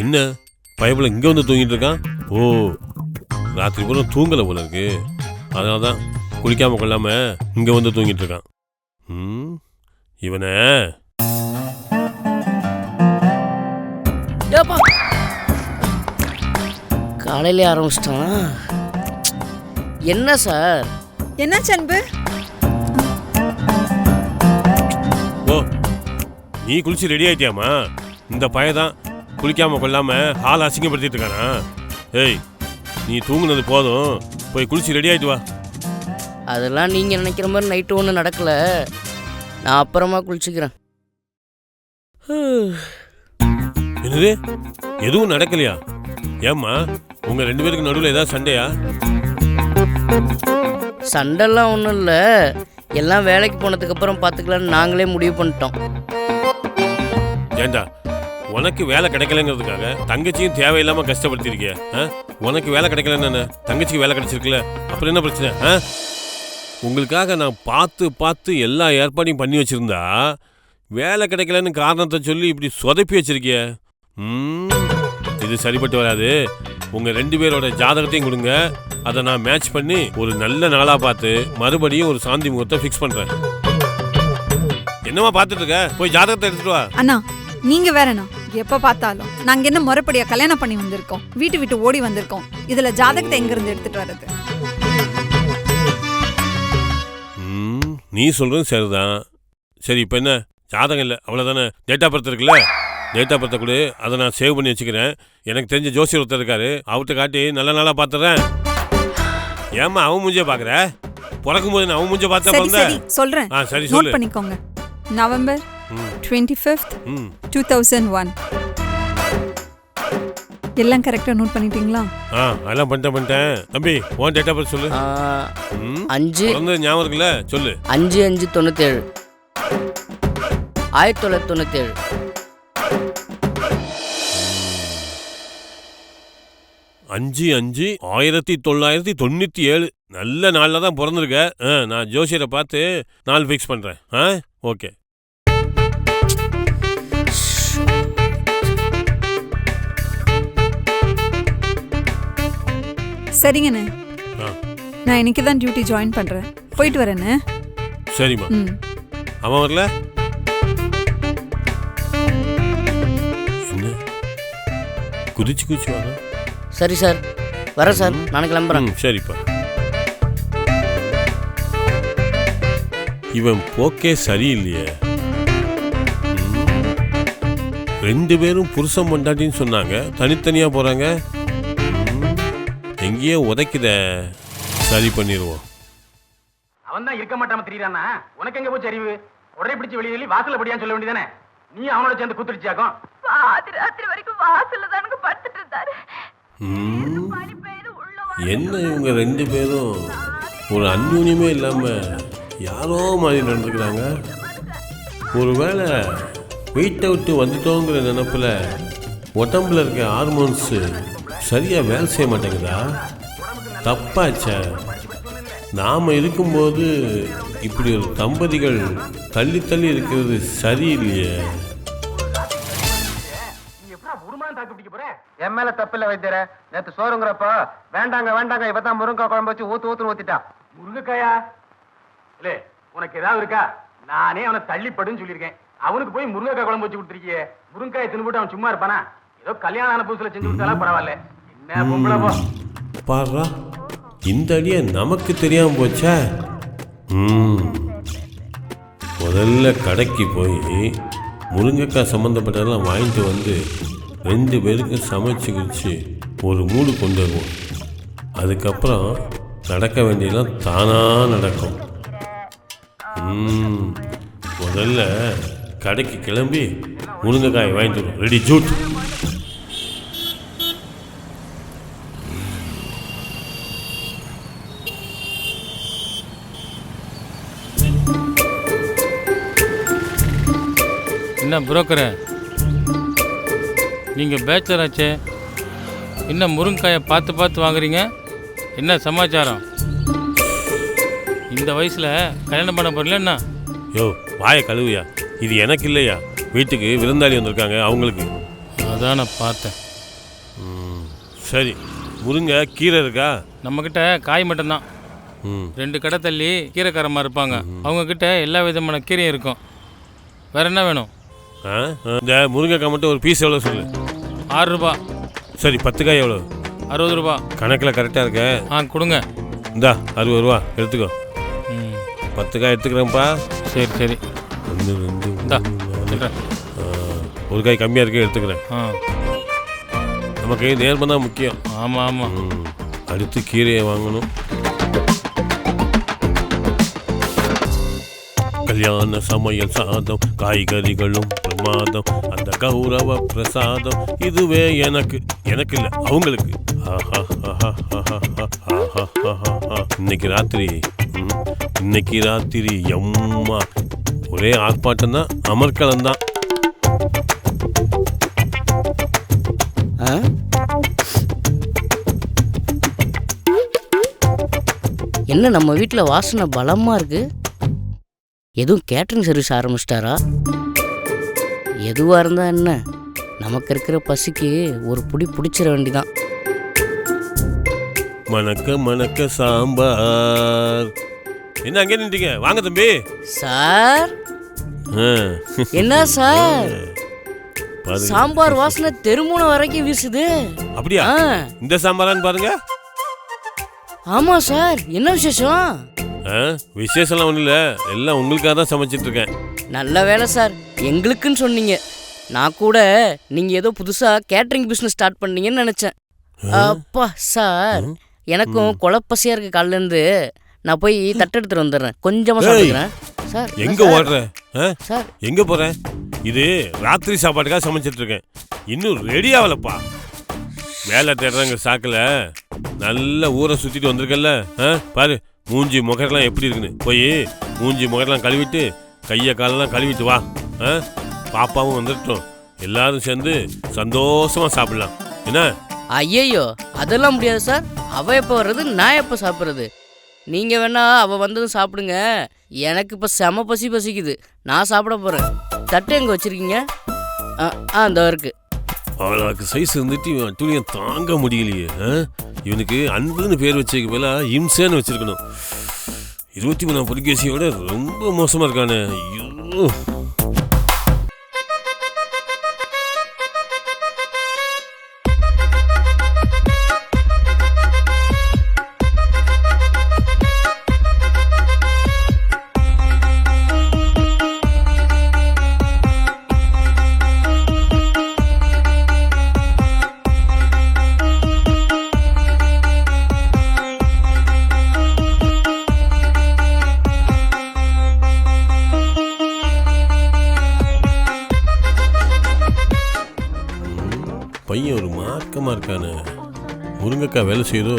என்ன? பயப்புல இங்க வந்து தூங்கிட்டு இருக்கான்? ஓ ராத்திரி பூரா தூங்கல போல இருக்கு. அதனால தான் குளிக்காம கொள்ளாம இங்க வந்து தூங்கிட்டு இருக்கான். ம் இவனை. ஏப்பா காலையிலே ஆரம்பிச்சிட்டான் என்ன சார்? என்னாச்சு அன்பு? ஓ நீ குளிச்சு ரெடி ஆயிட்டியாமா இந்த பையன் குளிக்காம கொள்ளாம ஹால் அசிங்கப்படுத்திட்டு இருக்கானா? ஏய் நீ தூங்குனது போதும். போய் குளிச்சு ரெடி ஆயிட்டு வா. அதெல்லாம் நீங்கள் நினைக்கிற மாதிரி நைட்டு ஒன்றும் நடக்கல. நான் அப்புறமா குளிச்சுக்கிறேன். என்னது எதுவும் நடக்கலையா ஏம்மா உங்க ரெண்டு பேருக்கு நடுவில் ஏதாவது சண்டையா சண்டைலாம் ஒன்றும் இல்லை எல்லாம் வேலைக்கு போனதுக்கப்புறம் பார்த்துக்கலான்னு நாங்களே முடிவு பண்ணிட்டோம் ஏண்டா உனக்கு வேலை கிடைக்கலங்கிறதுக்காக தங்கச்சியும் தேவையில்லாம கஷ்டப்படுத்திருக்கிய? உனக்கு வேலை கிடைக்கலன்னு? தங்கச்சிக்கு வேலை கிடைச்சிருக்குல்ல அப்புறம் என்ன பிரச்சனை ஆ? உங்களுக்காக நான் பார்த்து பார்த்து எல்லா ஏற்பாடையும் பண்ணி வச்சிருந்தா வேலை கிடைக்கலன்னு காரணத்தை சொல்லி இப்படி சொதப்பி வச்சிருக்கிய இது சரிப்பட்டு வராது. உங்க ரெண்டு பேரோட ஜாதகத்தையும் கொடுங்க. அதை நான் மேட்ச் பண்ணி ஒரு நல்ல நாளா பார்த்து மறுபடியும் ஒரு சாந்தி முகூர்த்தத்தை ஃபிக்ஸ் பண்றேன். என்னமா பார்த்துட்டு இருக்க? போய் ஜாதகத்தை எடுத்துட்டு வா. அண்ணா நீங்க வேறண்ணா எப்ப பார்த்தாலும் நாங்க என்ன முறைப்படியா கல்யாணம் பண்ணி வந்திருக்கோம். வீட்டு விட்டு ஓடி வந்திருக்கோம். இதுல ஜாதகத்தை எங்க இருந்து எடுத்துட்டு வர்றது? நீ சொல்றது சரிதான். சரி இப்போ என்ன? ஜாதகம் இல்லை. அவ்வளோதானே டேட் ஆஃப் பர்த் இருக்குல்ல? டேட் ஆஃப் பர்த்தை கொடு. அதை நான் சேவ் பண்ணி வச்சுக்கிறேன். எனக்கு தெரிஞ்ச ஜோசியர் ஒருத்தர் இருக்காரு. அவர்கிட்ட காட்டி நல்ல நாளாக பார்த்துறேன் ஏம்மா அவன் மூஞ்சிய பார்க்குற பிறக்கும் போது நான் அவன் மூஞ்சிய பார்த்தா சரி சொல்றேன். ஆ சரி நோட் சொல்லு. பண்ணிக்கோங்க. நவம்பர் ம், டுவெண்ட்டி ஃபிஃப்த் ம். டூ தௌசண்ட் ஒன் எல்லாம் கரெக்டாக நோட் பண்ணிட்டீங்களா? ஆ அதெல்லாம் பண்ணிட்டேன் பண்ணிட்டேன். தம்பி உன் டேட் ஆஃப் பர்த் சொல்லு. ஆ, ம். அஞ்சு. பிறந்தது ஞாபகம் இருக்குல்ல? சொல்லு. அஞ்சு அஞ்சு தொண்ணூத்தேழு. ஆயிரத்தி தொள்ளாயிரத்தி தொண்ணூத்தேழு. அஞ்சு அஞ்சு ஆயிரத்தி தொள்ளாயிரத்தி தொண்ணூற்றி ஏழு. நல்ல நாளில் தான் பிறந்திருக்க. நான் ஜோசியரை பார்த்து நாள் ஃபிக்ஸ் பண்ணுறேன் ஆ ஓகே. சரிங்கண்ணே. நான் இன்னைக்கு தான் டியூட்டி ஜாயின் பண்றேன். போயிட்டு வரேண்ணே. சரிம்மா. அவன் வரல? குதிச்சு குதிச்சு வர சரி சார். வரேன் சார். நான் கிளம்புறேன். ம் சரிப்பா. இவன் போக்கே சரியில்லையே. ம். ரெண்டு பேரும் புருஷன் பொண்டாட்டின்னு சொன்னாங்க. தனித்தனியா போறாங்க. ம். எங்கேயோ உதைக்குதே. சரி பண்ணிடுவோம் அவன் தான் இருக்க மாட்டாம திரியறானா உனக்கு எங்க போச்சு அறிவு? உடனே பிடிச்சு வெளியே சொல்லி வாசல்ல படியான்னு சொல்ல வேண்டியதானே நீ அவனோட சேர்ந்து குத்துருச்சியாக்கும் பாதி ராத்திரி வரைக்கும் வாசல்ல தானுங்க படுத்துட்டு என்ன இவங்க ரெண்டு பேரும்? ஒரு அந்யூன்யமே இல்லாமல் யாரோ மாதிரி நடந்துக்கிறாங்க. ஒருவேளை வீட்டை விட்டு வந்துட்டோங்கிற நினப்பில் உடம்புல இருக்க ஹார்மோன்ஸு சரியாக வேலை செய்ய மாட்டேங்குதா? தப்பாச்ச. நாம் இருக்கும்போது இப்படி ஒரு தம்பதிகள் தள்ளி தள்ளி இருக்கிறது சரியில்லையே. தாக்கு பிடிக்க போற? என் மேல தப்பில்ல வைத்தியர. நேத்து சோறுங்கிறப்ப வேண்டாங்க வேண்டாங்க இப்பதான் முருங்கக்காய் குழம்பு வச்சு ஊத்து ஊத்துன்னு ஊத்திட்டா. முருங்கைக்காயா? இல்ல உனக்கு ஏதாவது இருக்கா? நானே அவனை தள்ளிப்படுன்னு சொல்லியிருக்கேன். அவனுக்கு போய் முருங்கைக்காய் குழம்பு வச்சு கொடுத்துருக்கியே. முருங்காயை தின்னுபிட்டு அவன் சும்மா இருப்பானா? ஏதோ கல்யாணம் ஆன புதுசுல செஞ்சு கொடுத்தாலும் பரவாயில்ல. என்ன பொம்பளை போ. பாடுறா இந்த அடியை நமக்கு தெரியாம போச்சே. ம். முதல்ல கடைக்கு போய் முருங்கைக்காய் சம்மந்தப்பட்டதெல்லாம் வாங்கிட்டு வந்து ரெண்டு பேருக்கும் சமைச்சு குடிச்சு ஒரு மூடு கொண்டு வருவோம். அதுக்கப்புறம் நடக்க வேண்டியதெல்லாம் தானாக நடக்கும். ம் முதல்ல கடைக்கு கிளம்பி முருங்கைக்காய் வாங்கிட்டு ரெடி ஜூட் என்ன புரோக்கரை நீங்கள் பேச்சலர் ஆச்சே. என்ன முருங்கைக்காயை பார்த்து பார்த்து வாங்குறீங்க? என்ன சமாச்சாரம்? இந்த வயசில் கல்யாணம் பண்ண போறீங்களா என்ன? யோ வாயை கழுவியா இது எனக்கு இல்லையா? வீட்டுக்கு விருந்தாளி வந்திருக்காங்க அவங்களுக்கு. அதான் நான் பார்த்தேன். ம், சரி. முருங்கை கீரை இருக்கா? நம்மக்கிட்ட காய் மட்டும்தான். ம். ரெண்டு கடை தள்ளி கீரைக்காரமாக இருப்பாங்க. அவங்கக்கிட்ட எல்லா விதமான கீரையும் இருக்கும். வேற என்ன வேணும்? ஆ ஆ, இந்த முருங்கைக்காய் மட்டும் ஒரு பீஸ் எவ்வளோ சொல்லு. ஆறு ரூபா. சரி பத்து காய் எவ்வளோ அறுபது ரூபா. கணக்கில் கரெக்டாக இருக்க. ஆ கொடுங்க. இந்தா அறுபது ரூபா எடுத்துக்கோ. ம். பத்து காய் எடுத்துக்கிறேன்ப்பா. சரி சரி. ஒன்று ரெண்டு இந்தா. வச்சுக்கிறேன். ஒரு காய் கம்மியாக இருக்கு எடுத்துக்கிறேன். ஆ. நமக்கு நேர்மை தான் முக்கியம். ஆமாம் ஆமாம் அடுத்து கீரையை வாங்கணும். கல்யாண சமையல் சாதம் காய்கறிகளும் பிரமாதம் அந்த கௌரவ பிரசாதம். இதுவே எனக்கு எனக்கு இல்லை அவங்களுக்கு. இன்னைக்கு ராத்திரி இன்னைக்கு ராத்திரி எம்மா. ஒரே ஆர்ப்பாட்டம் தான் அமர்கலம் தான் ஆ? என்ன நம்ம வீட்டில் வாசனை பலமாக இருக்கு? எதுவும் கேட்ரிங் சர்வீஸ் ஆரம்பிச்சிட்டாரா? எதுவாக இருந்தால் என்ன? நமக்கு இருக்கிற பசிக்கு ஒரு புடி பிடிச்சிட வேண்டிதான். மணக்க மணக்க சாம்பார். என்ன அங்கே நின்றீங்க வாங்க தம்பி. சார்? ஆ. என்ன சார்? பாருங்க. சாம்பார் வாசனை தெருமுனை வரைக்கும் வீசுது. அப்படியா? ஆ. இந்த சாம்பாரான்னு பாருங்க. ஆமாம் சார். என்ன விசேஷம்? விசேஷம்லாம் ஒன்றும் இல்லை. எல்லாம் உங்களுக்காக தான் சமைச்சிட்டு இருக்கேன். நல்ல வேலை சார். எங்களுக்குன்னு சொன்னீங்க. நான் கூட நீங்கள் ஏதோ புதுசாக கேட்ரிங் பிஸ்னஸ் ஸ்டார்ட் பண்ணீங்கன்னு நினச்சேன். அப்பா சார். எனக்கும் குழப்பசியாக இருக்கு காலிலேருந்து நான் போய் தட்டெடுத்துட்டு வந்துடுறேன். கொஞ்சமாக ஏய். சாப்பிட்டுக்கிறேன். சார் எங்க சார், ஓடுற? ஆ? சார். எங்க போற? இது ராத்திரி சாப்பாட்டுக்காக சமைச்சிட்டு இருக்கேன். இன்னும் ரெடி ஆகலப்பா. வேலை தேடுறங்க சாக்கில். நல்ல ஊரை சுத்திட்டு வந்திருக்கல்ல. ஆ? பாரு. மூஞ்சி முகரெல்லாம் எப்படி இருக்குன்னு? போய் மூஞ்சி முகரெல்லாம் கழுவிட்டு கையை காலெல்லாம் கழுவிட்டு வா. ஆ? பாப்பாவும் வந்துட்டோம் எல்லாரும் சேர்ந்து சந்தோஷமா சாப்பிடலாம். என்ன? ஐயையோ அதெல்லாம் முடியாது சார். அவ எப்போ வர்றது நான் எப்போ சாப்பிட்றது? நீங்கள் வேணா அவள் வந்ததும் சாப்பிடுங்க. எனக்கு இப்போ செம பசி பசிக்குது. நான் சாப்பிட போகிறேன் தட்டு எங்கே வச்சிருக்கீங்க? ஆ ஆ இந்த இருக்கு. அவளுக்கு சைஸ் இருந்துட்டு இவன் துணியை தாங்க முடியலையே இவனுக்கு அன்புன்னு பேர் வச்சதுக்கு பதிலாக இம்சேன்னு வச்சுருக்கணும். இருபத்தி மூணாம் புலிகேசியோட ரொம்ப மோசமாக இருக்கானே. ஐயோ. வேலை செய்யுதோ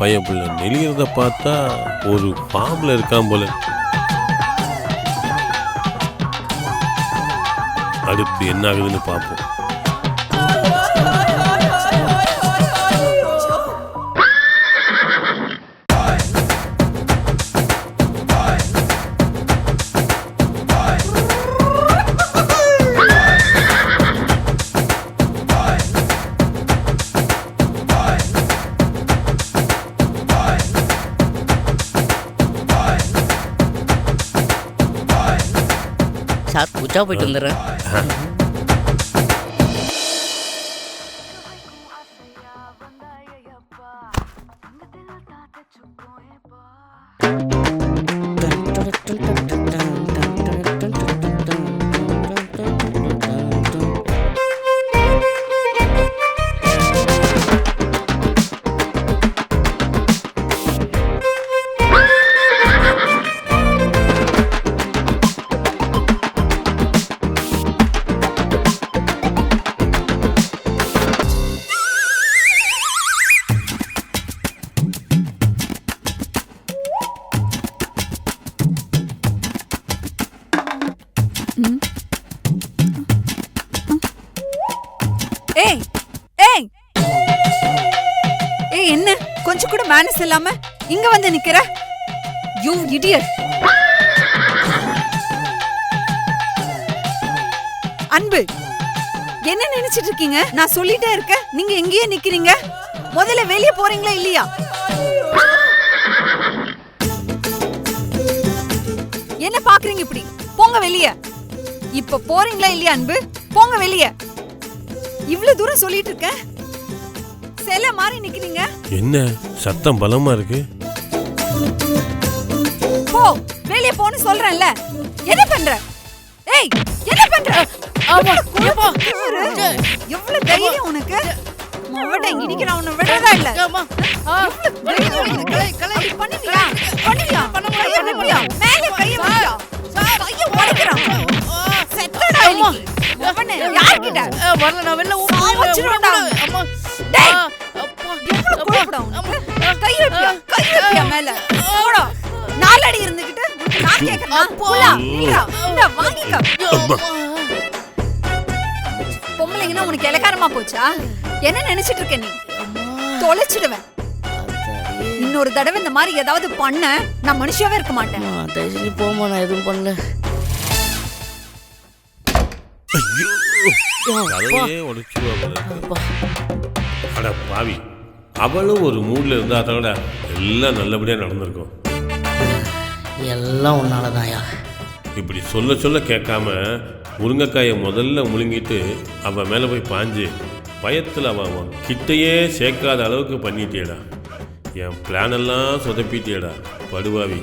பையன் பிள்ளை நெளிகிறத பார்த்தா ஒரு பாம்புல இருக்கான் போல. அடுத்து என்ன ஆகுதுன்னு பார்ப்போம். சார் போயிட்டு வந்துடுறேன் என்ன? கொஞ்சம் கூட மேனஸ் இல்லாம இங்க வந்து நிக்கிற? யூ இடியட் அன்பு என்ன நினைச்சிட்டு இருக்கீங்க? நான் சொல்லிட்டே இருக்கேன். நீங்க எங்கேயே நிக்கிறீங்க. முதல்ல வெளிய போறீங்களா இல்லையா? என்ன பாக்குறீங்க இப்படி? போங்க வெளிய. இப்ப போறீங்களா இல்லையா அன்பு? போங்க வெளிய. இவ்வளவு தூரம் சொல்லிட்டு இருக்கேன். சிலை மாதிரி நிக்கிறீங்க என்ன சத்தம் பலமா இருக்கு போ வெளிய போன்னு சொல்றேன்ல என்ன பண்ற ஏய் என்ன பண்ற ஆமா, பாரு. எவ்வளவு தைரியம் உனக்கு மவட்ட இடிக்க நான் உன்னை விடுறதா இல்ல ஆமா. உனக்கு? அப்படி பண்ணுவியா? பண்ணுவியா? கையை வைப்பியா? மேல கையை வைப்பியா? கையை உடைக்கிறான். செத்தடா அம்மா. இன்னைக்கு. மவனே, யார்கிட்ட? ஆ, வரல நான் வெளில ஊ- சாவச்சிருவேன்டா. அம்மா. டேய். மேல? போடா. நாலடி இருந்துகிட்டு உனக்கு நான் கேக்குறேனா? புள்ளா, நில்றா. இந்தா, வாங்கிக்க. பொம்பளைங்கன்னா உனக்கு இலக்காரமா போச்சா என்ன நினைச்சிட்டு இருக்க நீ தொலைச்சிடுவேன் இன்னொரு தடவை இந்த மாதிரி ஏதாவது பண்ண நான் மனுஷியாவே இருக்க மாட்டேன் நான் எதுவும் பண்ணல கதையே உடைச்சிருவா போல இருக்கு. அப்பா. அட பாவி அவளும் ஒரு மூட்ல இருந்தா அதோட எல்லாம் நல்லபடியா நடந்திருக்கும். எல்லாம் உன்னாலதான்யா. இப்படி சொல்ல சொல்ல கேட்காம முருங்கைக்காயை முதல்ல முழுங்கிட்டு அவன் மேலே போய் பாஞ்சு பயத்தில் அவன் அவன் கிட்டையே சேர்க்காத அளவுக்கு பண்ணிட்டியடா. என் பிளான் எல்லாம் சொதப்பிட்டியடா படுவாவி.